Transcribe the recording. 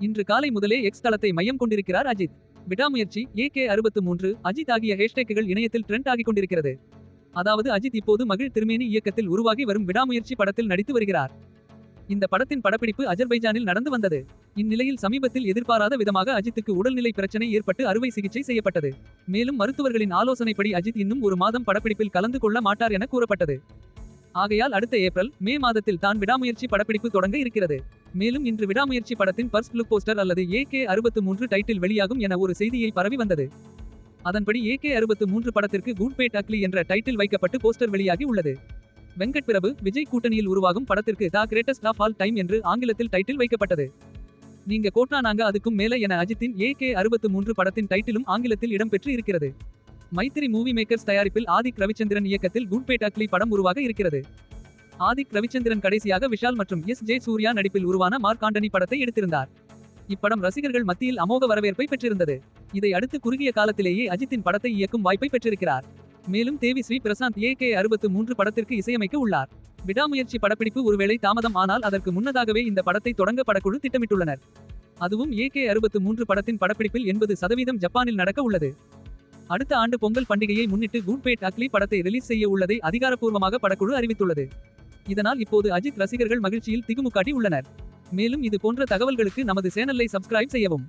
இன்று காலை முதலே எக்ஸ் தளத்தை மையம் கொண்டிருக்கிறார் அஜித். விடாமுயற்சி ஏ கே அறுபத்து மூன்று அஜித் ஆகிய ஹேஷ்டேக்குகள் இணையத்தில் ட்ரெண்ட் ஆகிக் கொண்டிருக்கிறது. அதாவது அஜித் இப்போது மகிழ் திருமேனி இயக்கத்தில் உருவாகி வரும் விடாமுயற்சி படத்தில் நடித்து வருகிறார். இந்த படத்தின் படப்பிடிப்பு அஜர்பைஜானில் நடந்து வந்தது. இந்நிலையில் சமீபத்தில் எதிர்பாராத விதமாக அஜித்துக்கு உடல்நிலை பிரச்சனை ஏற்பட்டு அறுவை சிகிச்சை செய்யப்பட்டது. மேலும் மருத்துவர்களின் ஆலோசனைப்படி அஜித் இன்னும் ஒரு மாதம் படப்பிடிப்பில் கலந்து கொள்ள மாட்டார் என கூறப்பட்டது. ஆகையால் அடுத்த ஏப்ரல் மே மாதத்தில் தான் விடாமுயற்சி படப்பிடிப்பு தொடங்க இருக்கிறது. மேலும் இன்று விடாமுயற்சி படத்தின் பர்ஸ்ட் லுக் போஸ்டர் அல்லது ஏ கே அறுபத்து மூன்று டைட்டில் வெளியாகும் என ஒரு செய்தியை பரவி வந்தது. அதன்படி ஏ கே அறுபத்து மூன்று படத்திற்கு குட்பேட் அக்லி என்ற டைட்டில் வைக்கப்பட்டு போஸ்டர் வெளியாகி உள்ளது. வெங்கட் பிரபு விஜய் கூட்டணியில் உருவாகும் படத்திற்கு the greatest of all time என்று ஆங்கிலத்தில் டைட்டில் வைக்கப்பட்டது. நீங்க கோட்டா நாங்க அதுக்கும் மேல என அஜித்தின் ஏ கே அறுபத்து மூன்று படத்தின் டைட்டிலும் ஆங்கிலத்தில் இடம்பெற்று இருக்கிறது. மைத்திரி மூவி மேக்கர்ஸ் தயாரிப்பில் ஆதிக் ரவிச்சந்திரன் இயக்கத்தில் குட்பேட் அக்லி படம் உருவாக இருக்கிறது. ஆதிக் ரவிச்சந்திரன் கடைசியாக விஷால் மற்றும் எஸ் ஜே சூர்யா நடிப்பில் உருவான மார்க் ஆண்டனி படத்தை எடுத்திருந்தார். இப்படம் ரசிகர்கள் மத்தியில் அமோக வரவேற்பை பெற்றிருந்தது. இதை அடுத்து குறுகிய காலத்திலேயே அஜித்தின் படத்தை இயக்கும் வாய்ப்பை பெற்றிருக்கிறார். மேலும் தேவி ஸ்ரீ பிரசாந்த் ஏ கே அறுபத்து மூன்று படத்திற்கு இசையமைக்க உள்ளார். விடாமுயற்சி படப்பிடிப்பு ஒருவேளை தாமதம் ஆனால் அதற்கு முன்னதாகவே இந்த படத்தை தொடங்க படக்குழு திட்டமிட்டுள்ளனர். அதுவும் ஏ கே அறுபத்து மூன்று படத்தின் படப்பிடிப்பில் எண்பது சதவீதம் ஜப்பானில் நடக்க உள்ளது. அடுத்த ஆண்டு பொங்கல் பண்டிகையை முன்னிட்டு குட்பேட் அக்லி படத்தை ரிலீஸ் செய்ய உள்ளதை அதிகாரப்பூர்வமாக படக்குழு அறிவித்துள்ளது. இதனால் இப்போது அஜித் ரசிகர்கள் மகிழ்ச்சியில் திகுமுக்காட்டி உள்ளனர். மேலும் இது போன்ற தகவல்களுக்கு நமது சேனலை சப்ஸ்கிரைப் செய்யவும்.